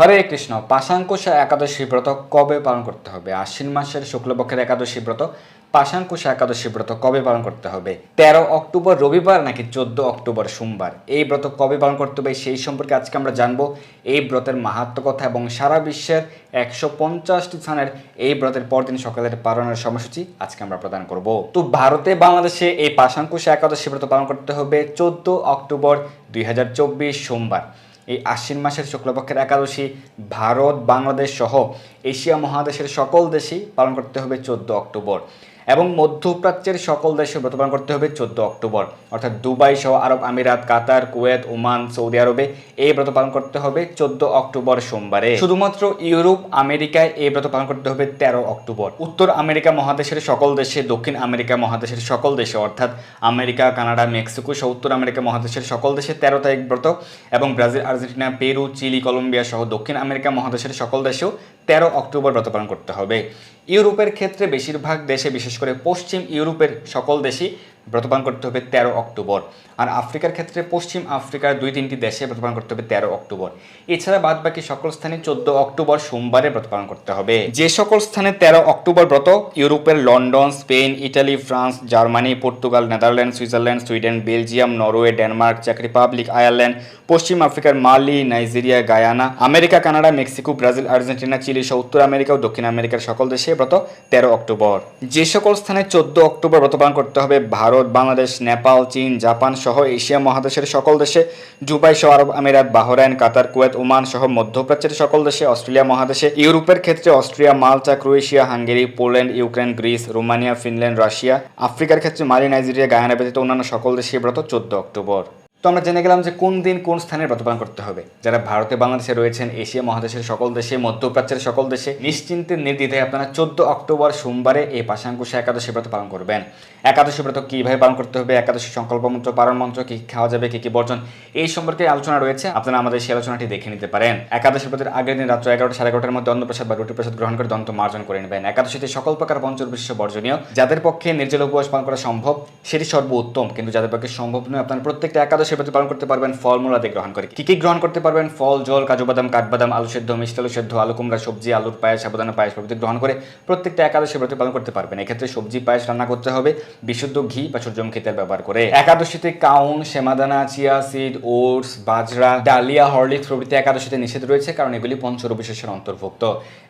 হরে কৃষ্ণ, পাশাঙ্কুশা একাদশী ব্রত কবে পালন করতে হবে? আশ্বিন মাসের শুক্লপক্ষের একাদশী ব্রত, পাশাঙ্কুশা একাদশী ব্রত কবে পালন করতে হবে? তেরো অক্টোবর রবিবার নাকি চোদ্দ অক্টোবর সোমবার? এই ব্রত কবে পালন করতে হবে সেই সম্পর্কে আজকে আমরা জানব। এই ব্রতের মাহাত্ম কথা এবং সারা বিশ্বের একশো পঞ্চাশটি স্থানের এই ব্রতের পরদিন সকালের পালনের সময়সূচি আজকে আমরা প্রদান করব। তো ভারতে বাংলাদেশে এই পাশাঙ্কুশা একাদশী ব্রত পালন করতে হবে চোদ্দ অক্টোবর দুই হাজার চব্বিশ সোমবার। এই আশ্বিন মাসের শুক্লপক্ষের একাদশী ভারত, বাংলাদেশ সহ এশিয়া মহাদেশের সকল দেশেই পালন করতে হবে চোদ্দ অক্টোবর। এবং মধ্যপ্রাচ্যের সকল দেশে ব্রতপালন করতে হবে চোদ্দ অক্টোবর। অর্থাৎ দুবাই সহ আরব আমিরাত, কাতার, কুয়েত, ওমান, সৌদি আরবে এই ব্রত পালন করতে হবে চোদ্দ অক্টোবর সোমবারে। শুধুমাত্র ইউরোপ, আমেরিকায় এই ব্রত পালন করতে হবে তেরো অক্টোবর। উত্তর আমেরিকা মহাদেশের সকল দেশে, দক্ষিণ আমেরিকা মহাদেশের সকল দেশে, অর্থাৎ আমেরিকা, কানাডা, মেক্সিকো সহ উত্তর আমেরিকা মহাদেশের সকল দেশে তেরো তারিখ ব্রত এবং Brazil, Argentina, Peru, Chile, Colombia সহ দক্ষিণ আমেরিকা মহাদেশের সকল দেশেও তেরো অক্টোবর ব্রত পালন করতে হবে। ইউরোপের ক্ষেত্রে বেশিরভাগ দেশে, বিশেষ করে পশ্চিম ইউরোপের সকল দেশই ব্রতপালন করতে হবে তেরো অক্টোবর। আর আফ্রিকার ক্ষেত্রে পশ্চিম আফ্রিকার দুই তিনটি দেশে ব্রতপালন করতে হবে তেরো অক্টোবর। এছাড়া বাদ বাকি সকল স্থানে চোদ্দ অক্টোবর সোমবারে ব্রতপালন করতে হবে। যে সকল স্থানে তেরো অক্টোবর ব্রত, ইউরোপের London, Spain, Italy, France, Germany, Portugal Netherland Switzerland, Sweden, Belgium, Norway, Denmark, check Republic, Ireland, পশ্চিম আফ্রিকার Mali, Nigeria, Guyana, America, Canada, Mexico, Brazil, Argentina, Chile সহ উত্তর আমেরিকা ও দক্ষিণ আমেরিকার সকল দেশে ব্রত তেরো অক্টোবর। যে সকল স্থানে চোদ্দ অক্টোবর ব্রত পালন করতে হবে ভারত বাংলাদেশ, নেপাল, চীন, জাপান সহ এশিয়া মহাদেশের সকল দেশে জুবাই সহ আরব আমিরাত, বাহরাইন, কাতার, কুয়েত, ওমান সহ মধ্যপ্রাচ্যের সকল দেশে, অস্ট্রেলিয়া মহাদেশে, ইউরোপের ক্ষেত্রে Austria Malta Croatia, Hungary, Poland, Ukraine, Greece, Romania, Finland, Russia, আফ্রিকার ক্ষেত্রে মালি, নাইজেরিয়া, গায়ানা ব্যতীত অন্যান্য সকল দেশে ব্রত চোদ্দ অক্টোবর। তো আমরা জেনে গেলাম যে কোন দিন কোন স্থানে ব্রত পালন করতে হবে। যারা ভারতে, বাংলাদেশে রয়েছেন, এশিয়া মহাদেশের সকল দেশে, মধ্যপ্রাচ্যের সকল দেশে, নিশ্চিন্তে নির্দ্বিধায় আপনারা চোদ্দ অক্টোবর সোমবারে এই পাশাঙ্কুশে একাদশী ব্রত পালন করবেন। একাদশী ব্রত কীভাবে পালন করতে হবে, একাদশী সংকল্প মন্ত্র পালন মন্ত্র, কী খাওয়া যাবে, কী কী বর্জন, এই সম্পর্কে আলোচনা রয়েছে। আপনারা আমাদের সেই আলোচনাটি দেখে নিতে পারেন। একাদশী ব্রতের আগের দিন রাত্র এগারোটা সাড়ে এগারোটার মধ্যে অন্নপ্রসাদ বা রুটি প্রসাদ গ্রহণ করে দন্ত মার্জন করে নেবেন। একাদশীতে সকল প্রকার পঞ্চবিশ্ব বর্জনীয়। যাদের পক্ষে নির্জল উপবাস পালন করা সম্ভব, সেটি সর্বোত্তম। কিন্তু যাদের পক্ষে সম্ভব নয়, আপনারা প্রত্যেকটা একাদশী ব্রত পালন করতে পারবেন ফলমূল আদি গ্রহণ করে। কি কি গ্রহণ করতে পারবেন? ফল, জল, কাজু, বাদাম কাঠবাদাম আলু সেদ্ধ, মিষ্টি আলু সেদ্ধ, আলু, কুমড়া, সবজি, আলুর পায়েস, সাবধানে পায়েস প্রভৃতি গ্রহণ করে প্রত্যেকটা একাদশী ব্রত পালন করতে পারবেন। এক্ষেত্রে সবজি, পায়েস রান্না করতে হবে, বিশুদ্ধ ঘি বা সূর্যমুখী তেল ব্যবহার করে। একাদশীতে কাউন, সেমাদানা, চিয়া সিড, ওটস, বাজরা, ডালিয়া, হরলিক্স প্রভৃতি একাদশীতে নিষেধ রয়েছে, কারণ এগুলি পঞ্চরবিশেষের অন্তর্ভুক্ত।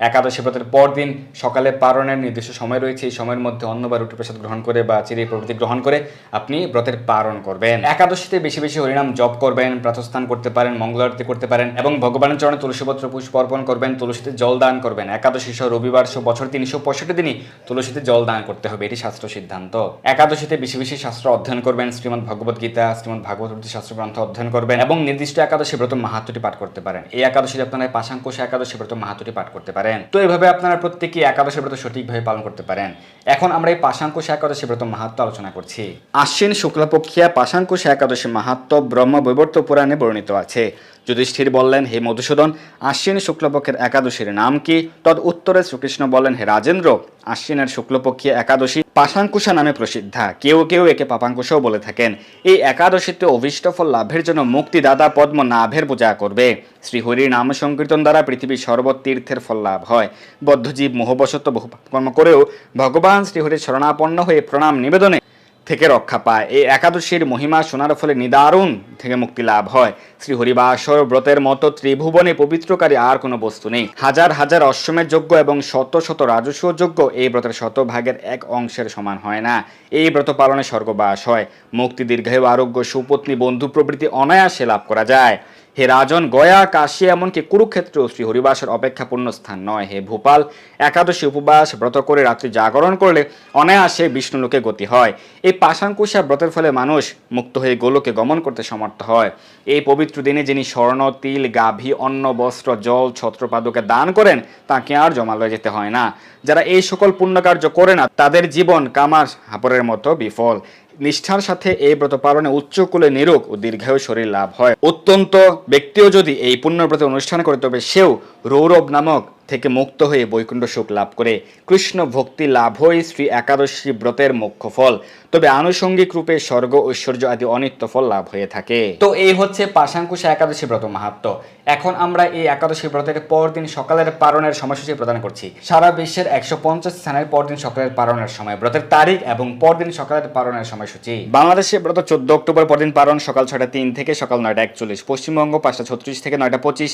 একাদশী ব্রতের পরদিন সকালে পারণের নির্দিষ্ট সময় রয়েছে, এই সময়ের মধ্যে অন্ন বা রুটি প্রসাদ গ্রহণ করে বা চিরি প্রভৃতি গ্রহণ করে আপনি ব্রতের পালন করবেন। একাদশীতে বেশি বেশি হরিনাম জপ করবেন, প্রাতস্থান করতে পারেন মঙ্গলারতি করতে পারেন এবং ভগবানের চরণে তুলসীপত্র পুষ্প অর্পণ করবেন, তুলসীতে জল দান করবেন। একাদশী সহ রবিবার সহ বছর তিনশো পঁয়ষট্টি দিনই তুলসীতে জল দান করতে হবে, এটি শাস্ত্র সিদ্ধান্ত। একাদশীতে বেশি বেশি শাস্ত্র অধ্যয়ন করবেন, শ্রীমদ ভগবত গীতা, শ্রীমদ ভাগবত শাস্ত্র গ্রন্থ অধ্যয়ন করবেন এবং নির্দিষ্ট একাদশী ব্রত মাহাত্মটি পাঠ করতে পারেন। এই একাদশীতে আপনারা পাশাঙ্কুশ একাদশী ব্রত মাহাত্মটি পাঠ করতে পারেন। তো এইভাবে আপনারা প্রত্যেকেই একাদশী ব্রত সঠিকভাবে পালন করতে পারেন। এখন আমরা এই পাশাঙ্কুশ একাদশী ব্রত মাহাত্ম আলোচনা করছি। আশ্বিন শুক্লপক্ষিয়া পাশাঙ্কুশ একাদশী মাহাত্ম ব্রহ্ম বৈবর্ত পুরাণে বর্ণিত আছে। যুধিষ্ঠির বললেন, হে মধুসূদন, আশ্বিন শুক্লপক্ষের একাদশীর নাম কি? তদ উত্তরে শ্রীকৃষ্ণ বললেন, হে রাজেন্দ্র, আশ্বিনের শুক্লপক্ষী একাদশী পাশাঙ্কুশা নামে প্রসিদ্ধা। কেউ কেউ একে পাপাঙ্কুশাও বলে থাকেন। এই একাদশীতে অভিষ্ট ফল লাভের জন্য মুক্তিদাতা পদ্ম নাভের পূজা করবে। শ্রীহরির নাম সংকীর্তন দ্বারা পৃথিবীর সর্বতীর্থের ফল লাভ হয়। বদ্ধজীব মোহবশত বহু কর্ম করেও ভগবান শ্রীহরির শরণাপন্ন হয়ে প্রণাম নিবেদনে থেকে রক্ষা পায়। এই একাদশীর মহিমা শোনার ফলে নিদারুণ থেকে মুক্তি লাভ হয়। শ্রী হরিবাসর ব্রতের মতো ত্রিভুবনে পবিত্রকারী আর কোনো বস্তু নেই। হাজার হাজার অশ্বমের যোগ্য এবং শত শত রাজস্ব যোগ্য এই ব্রতের শতভাগের এক অংশের সমান হয় না। এই ব্রত পালনে স্বর্গবাস হয়। মুক্তি দীর্ঘায়ু আরোগ্য, সুপত্নী বন্ধু প্রভৃতি অনায়াসে লাভ করা যায়। হে রাজন, গয়া, কাশী এমনকি কুরুক্ষেত্র শ্রী হরিবাসের অপেক্ষাপূর্ণ স্থান নয়। হে ভূপাল, একাদশী উপবাস, ব্রত করে রাত্রি জাগরণ করলে অনায়াসে বিষ্ণুলোকে গতি হয়। এই পাশাঙ্কুশা ব্রতের ফলে মানুষ মুক্ত হয়ে গোলোকে গমন করতে সমর্থ হয়। এই পবিত্র দিনে যিনি স্বর্ণ, তিল, গাভী, অন্ন, বস্ত্র, জল, ছত্রপাদকে দান করেন, তাকে আর জমালয়ে যেতে হয় না। যারা এই সকল পুণ্যকার্য করে না, তাদের জীবন কামার হাপরের মতো বিফল। নিষ্ঠার সাথে এই ব্রত পালনে উচ্চ কুলে নিরোগ ও দীর্ঘায়ু শরীর লাভ হয়। অত্যন্ত ব্যক্তিও যদি এই পুণ্যব্রত অনুষ্ঠান করে, তবে সেও রৌরব নামক থেকে মুক্ত হয়ে বৈকুণ্ঠ সুখ লাভ করে। কৃষ্ণ ভক্তি লাভ লাভই শ্রী একাদশী ব্রতের মুখ্য ফল। তবে আনুষঙ্গিক রূপে স্বর্গ, ঐশ্বর্য আদি অনিত্য ফল লাভ হয়ে থাকে। তো এই হচ্ছে পাশাঙ্কুশ একাদশী ব্রত মাহাত্ম। এখন আমরা এই একাদশী ব্রতের পরদিন সকালের পারণের সময়সূচি প্রদান করছি। সারা বিশ্বের একশো পঞ্চাশ স্থানের পরদিন সকালের পারণের সময়, ব্রতের তারিখ এবং পরদিন সকালের পালনের সময়সূচি। বাংলাদেশে ব্রত চোদ্দ অক্টোবর পরদিন পারণ সকাল ছটা তিন থেকে সকাল নয়টা একচল্লিশ। পশ্চিমবঙ্গ পাঁচটা ছত্রিশ থেকে নয়টা পঁচিশ।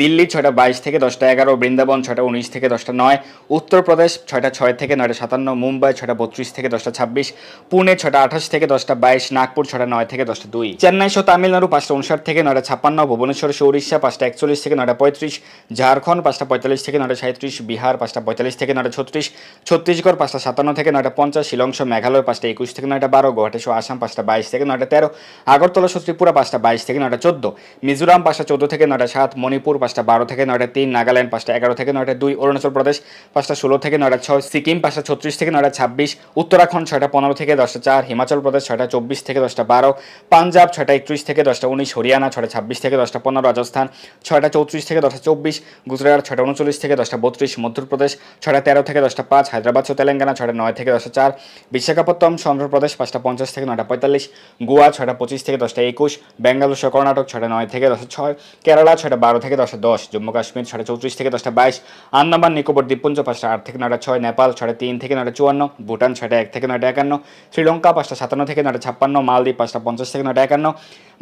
দিল্লি ছয়টা বাইশ থেকে দশটা এগারো। বৃন্দাবন ছয়টা উনিশ থেকে দশটা নয় উত্তরপ্রদেশ ছয়টা ছয় থেকে নয়টা সাতান্ন মুম্বাই ছয়টা বত্রিশ থেকে দশটা ছাব্বিশ পুনে ছয়টা আঠাশ থেকে দশটা বাইশ নাগপুর ছয়টা নয় থেকে দশটা দুই চেন্নাই সহ তামিলনাড়ু পাঁচটা উনষাট থেকে নয়টা ছাপ্পান্ন ভুবনেশ্বর সহ উড়িষ্যা পাঁচটা একচল্লিশ থেকে নয়টা পঁয়ত্রিশ ঝাড়খণ্ড পাঁচটা পঁয়তাল্লিশ থেকে নয়টা সাঁত্রিশ বিহার পাঁচটা পঁয়তাল্লিশ থেকে নয়টা ছত্রিশ ছত্তিশগড় পাঁচটা সাতান্ন থেকে নয়টা পঞ্চাশ শিলং সহ মেঘালয় পাঁচটা একুশ থেকে নয়টা বারো গুয়াহাটি সহ আসাম পাঁচটা বাইশ থেকে নয়টা তেরো আগরতলা সহ ত্রিপুরা পাঁচটা বাইশ থেকে নয়টা চোদ্দ মিজোরাম পাঁচটা চোদ্দ থেকে নয়টা সাত মণিপুর পাঁচটা বারো থেকে নয়টা তিন নাগাল্যান্ড পাঁচটা এগারো থেকে নয়টা দুই অরুণাচল প্রদেশ পাঁচটা ষোলো থেকে নয়টা ছয় সিকিম পাঁচটা ছত্রিশ থেকে নয়টা ছাব্বিশ উত্তরাখণ্ড ছয়টা পনেরো থেকে দশটা চার হিমাচল প্রদেশ ছয়টা চব্বিশ থেকে দশটা বারো পাঞ্জাব ছয়টা একত্রিশ থেকে দশটা উনিশ হরিয়ানা ছয়টা ছাব্বিশ থেকে দশটা পনেরো রাজস্থান ছয়টা চৌত্রিশ থেকে দশটা চব্বিশ গুজরাট ছয়টা উনচল্লিশ থেকে দশটা বত্রিশ মধ্যপ্রদেশ ছয়টা তেরো থেকে দশটা পাঁচ হায়দ্রাবাদ ও তেলেঙ্গানা ছয়টা নয় থেকে দশটা চার বিশাখাপত্তম অন্ধ্রপ্রদেশ পাঁচটা পঞ্চাশ থেকে নয়টা পঁয়তাল্লিশ গোয়া ছয়টা পঁচিশ থেকে দশটা একুশ বেঙ্গালুর কর্ণাটক ছয়টা নয় থেকে দশটা ছয় কেরালা ছয়টা বারো থেকে দশটা দশ জম্মু কাশ্মীর ছয়টা চৌত্রিশ থেকে দশটা বাইশ, আন্দামান, নিকোবর, দ্বীপপুঞ্জ পাঁচটা, আট থেকে নয়টা ছয়, নেপাল ছয়টা তিন থেকে নয়টা চুয়ান্ন, ভুটান ছয়টা এক থেকে নয়টা একান্ন, শ্রীলঙ্কা পাঁচটা সাতান্ন থেকে নয়টা ছাপ্পান্ন, মালদ্বীপ পাঁচটা পঞ্চাশ থেকে নয়টা একান্ন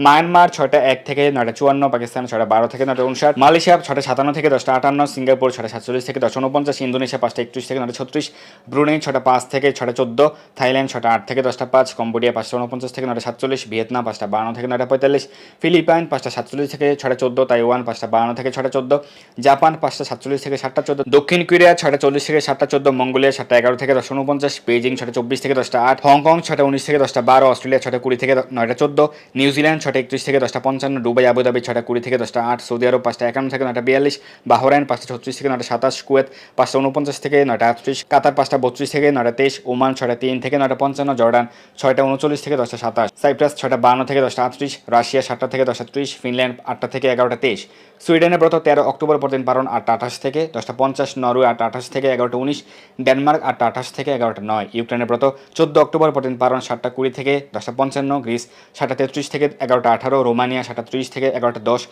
মায়ানমার ছয়টা এক থেকে নয়টা চুয়ান্ন, পাকিস্তান ছয়টা বারো থেকে নয়টা উনষাট, মালয়েশিয়া ছয়টা সাতান্ন থেকে দশটা আটান্ন, সিঙ্গাপুর ছয়টা সাতচল্লিশ থেকে দশটা উনপঞ্চাশ ইন্দোনেশিয়া পাঁচটা একত্রিশ থেকে নয়টা ছত্রিশ, ব্রুনেই ছটা পাঁচ থেকে ছটা চোদ্দ, থাইল্যান্ড ছটা আট থেকে দশটা পাঁচ, কম্বোডিয়া পাঁচটা উনপঞ্চাশ থেকে নয়টা সাতচল্লিশ, ভিয়েতনাম পাঁচটা বান্ন থেকে নয়টা পঁয়তাল্লিশ, ফিলিপাইন পাঁচটা সাতচল্লিশ থেকে ছটা চোদ্দ, তাইওয়ান পাঁচটা বান্ন থেকে ছটা চোদ্দ, জাপান পাঁচটা সাতচল্লিশ থেকে সাতটা চোদ্দ, দক্ষিণ কোরিয়া ছটা চল্লিশ থেকে সাতটা চোদ্দ, মঙ্গোলিয়া সাতটা এগারো থেকে দশটা উনপঞ্চাশ বেজিং ছটা চব্বিশ থেকে দশটা আট, হংকং ছটা উনিশ থেকে দশটা বারো, অস্ট্রেলিয়া ছটা কুড়ি থেকে নয়টা চোদ্দ, নিউজিল্যান্ড ছটা একত্রিশ থেকে দশটা পঞ্চান্ন, দুবাই আবুদাবি ছটা কুড়ি থেকে দশটা আট, সৌদি আরব পাঁচটা একান্ন থেকে নটা বিয়াল্লিশ, বাহরাইন পাঁচটা ছত্রিশ থেকে নটা সাতাশ, কুয়েত পাঁচটা উনপঞ্চাশ থেকে নয়টা আটত্রিশ, কাতার পাঁচটা বত্রিশ থেকে নটা তেইশ, ওমান ছটা তিন থেকে নটা পঞ্চান্ন, জর্ডান ছয়টা উনচল্লিশ থেকে দশটা সাতাশ, সাইপ্রাস ছটা বান্ন থেকে দশটা আটত্রিশ, রাশিয়া সাতটা থেকে দশটা ত্রিশ, ফিনল্যান্ড আটটা থেকে এগারোটা তেইশ। সুইডেনের ব্রত তেরো অক্টোবর পর্যন্ত পালন আটটা আঠাশ থেকে দশটা পঞ্চাশ, নরওয়ে আটটা আঠাশ থেকে এগারোটা উনিশ, ডেনমার্ক আটটা আঠাশ থেকে এগারোটা নয়, ইউক্রেনের ব্রত চোদ্দ অক্টোবর পর্যন্ত পালন সাতটা কুড়ি থেকে দশটা পঞ্চান্ন, গ্রিস সাতটা তেত্রিশ থেকে এগারোটা আঠারো, রোমানিয়া সাতটা ত্রিশ থেকে এগারোটা দশ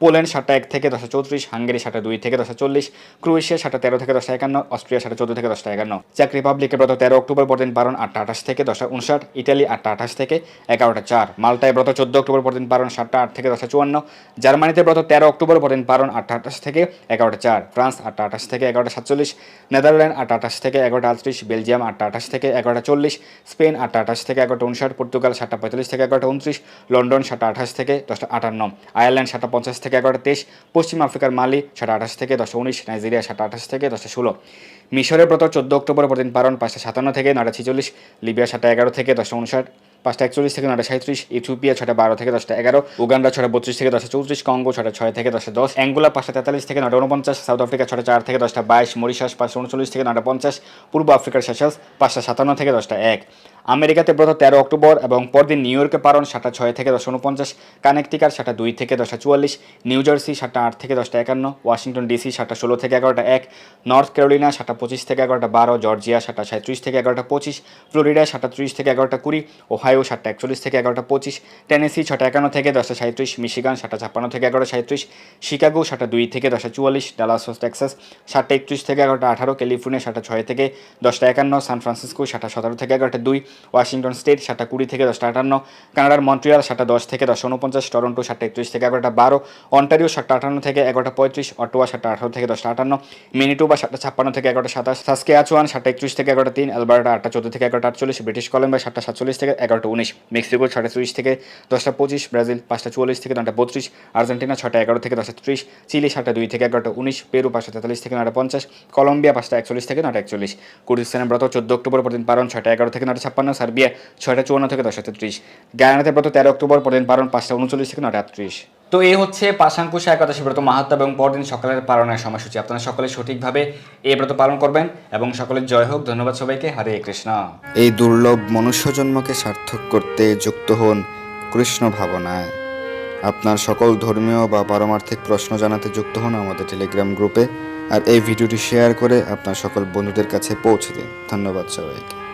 পোল্যান্ড সাতটা এক থেকে দশটা চৌত্রিশ, হাঙ্গেরি সাতটা দুই থেকে দশটা চল্লিশ, ক্রোয়েশিয়া সাতটা তেরো থেকে দশটা একান্ন, অস্ট্রিয়া সাতটা চোদ্দ থেকে দশটা একান্ন। চেক রিপাবলিকের ব্রত তেরো অক্টোবর পর্যন্ত পালন আটটা আঠাশ থেকে দশটা উনষাট ইটালি আটটা আঠাশ থেকে এগারোটা চার। মাল্টায় ব্রত চোদ্দ অক্টোবর পর্যন্ত পালন সাতটা আট থেকে দশটা চুয়ান্ন। জার্মানিতে ব্রত তেরো অক্টোবর পর্যন্ত পালন আটটা আঠাশ থেকে এগারোটা চার। ফ্রান্স আটটা আঠাশ থেকে এগারোটা সাতচল্লিশ। নেদারল্যান্ড আটটা আঠাশ থেকে এগারোটা আটত্রিশ। বেলজিয়াম আটটা আঠাশ থেকে এগারোটা চল্লিশ। স্পেন আটটা আঠাশ থেকে এগারোটা উনষাট পর্তুগাল সাতটা পঁয়তাল্লিশ থেকে এগারোটা উনত্রিশ লন্ডন সাতটা আঠাশ থেকে দশটা আটান্ন। আয়ারল্যান্ড সাতটা পঞ্চাশ থেকে এগারোটা তেইশ, পশ্চিম আফ্রিকার মালি সাতটা আঠাশ থেকে দশটা উনিশ, নাইজেরিয়া সাতটা আঠাশ থেকে দশটা ষোলো। মিশরের ব্রত চোদ্দ অক্টোবর পর্যন্ত পারণ পাঁচটা সাতান্ন থেকে নয়টা ছিচল্লিশ, লিবিয়া সাতটা এগারো থেকে দশটা উনষাট, পাঁচটা একচল্লিশ থেকে নয়টা সাঁত্রিশ ইথিওপিয়া ছটা বারো থেকে দশটা এগারো, উগান্ডা ছটা বত্রিশ থেকে দশটা চৌত্রিশ, কঙ্গো ছটা ছয় থেকে দশটা দশ, অ্যাঙ্গুলা পাঁচটা তেতাল্লিশ থেকে নয়টা উনপঞ্চাশ, সাউথ আফ্রিকা ছটা চার থেকে দশটা বাইশ, মরিশাস পাঁচশো উনচল্লিশ থেকে নয়টা পঞ্চাশ, পূর্ব আফ্রিকার সেশালস পাঁচটা সাতান্ন থেকে দশটা এক। আমেরিকাতে ব্রত তেরো অক্টোবর এবং পরদিন নিউ ইয়র্কে পালন সাতটা ছয় থেকে দশটা উনপঞ্চাশ কানেকটিকার সাতটা দুই থেকে দশটা চুয়াল্লিশ, নিউ জার্সি সাতটা আট থেকে দশটা একান্ন, ওয়াশিংটন ডিসি সাতটা ষোলো থেকে এগারোটা এক, নর্থ ক্যারোলিনা সাতটা পঁচিশ থেকে এগারোটা বারো, জর্জিয়া সাতটা সাঁত্রিশ থেকে এগারোটা পঁচিশ, ফ্লোরিডা সাতটা ত্রিশ থেকে এগারোটা কুড়ি, ওহাইও সাতটা একচল্লিশ থেকে এগারোটা পঁচিশ, টেনেসি ছটা একান্ন থেকে দশটা সাঁত্রিশ, মিশিগান সাতটা ছাপ্পান্ন থেকে এগারোটা সাঁত্রিশ, শিকাগো সাতটা দুই থেকে দশটা চুয়াল্লিশ, ডালাস টেক্সাস সাতটা একত্রিশ থেকে এগারোটা আঠারো, ক্যালিফোর্নিয়া সাতটা ছয় থেকে দশটা একান্ন, সান ফ্রান্সিসকো সাতটা সতেরো থেকে এগারোটা দুই ওয়াশিংটন স্টেট সাতটা কুড়ি থেকে দশটা আটান্ন, কানাডার মন্ট্রিয়াল সাতটা দশ থেকে দশটা উনপঞ্চাশ টরন্টো সাতটা একত্রিশ থেকে এগারোটা বারো, অন্টারিও সাতটা আটান্ন থেকে এগারোটা পঁয়ত্রিশ, অটোয়া সাতটা আঠারো থেকে দশটা আটান্ন, মিনিটোবা সাতটা ছাপ্পান্ন থেকে এগারোটা সাতাশ সাসকে আচুয়ান সাতটা একত্রিশ থেকে এগারোটা তিন, অ্যালবার্টা আটটা চোদ্দ থেকে এগারোটা আটচল্লিশ, ব্রিটিশ কলম্বিয়া সাতটা সাতচল্লিশ থেকে এগারোটা উনিশ, মেক্সিকো ছটা ত্রিশ থেকে দশটা পঁচিশ, ব্রাজিল পাঁচটা চুয়াল্লিশ থেকে নয়টা বত্রিশ, আর্জেন্টিনা ছটা এগারো থেকে দশটা ত্রিশ, চিলি সাতটা দুই থেকে এগারোটা উনিশ, পেরু পাঁচটা তেতাল্লিশ থেকে নটা পঞ্চাশ, কলম্বিয়া পাঁচটা একচল্লিশ থেকে নটা একচল্লিশ, কুর্দিস্তানের ব্রত চোদ্দ অক্টোবর পর্যন্ত পালন ছয়টা এগারো থেকে নয়টা ছাপ্পান্ন সার্বিয়া ছয়টা চুয়ান্ন থেকে দশটা তেত্রিশ। গায়ানাতে ব্রত তেরো অক্টোবর পর্যন্ত পালন পাঁচটা উনচল্লিশ থেকে নয়টা আটত্রিশ। তো এই হচ্ছে পাশাঙ্কুশা একাদশী ব্রত মাহাত্ম এবং পরদিন সকালের পালনের সময়সূচি। আপনারা সকলে সঠিকভাবে এই ব্রত পালন করবেন এবং সকলের জয় হোক। ধন্যবাদ সবাইকে। হরে কৃষ্ণ। এই দুর্লভ মনুষ্যজন্মকে সার্থক করতে যুক্ত হন কৃষ্ণ ভাবনায়। আপনার সকল ধর্মীয় বা পারমার্থিক প্রশ্ন জানাতে যুক্ত হন আমাদের টেলিগ্রাম গ্রুপে। আর এই ভিডিওটি শেয়ার করে আপনার সকল বন্ধুদের কাছে পৌঁছে দিন। ধন্যবাদ সবাইকে।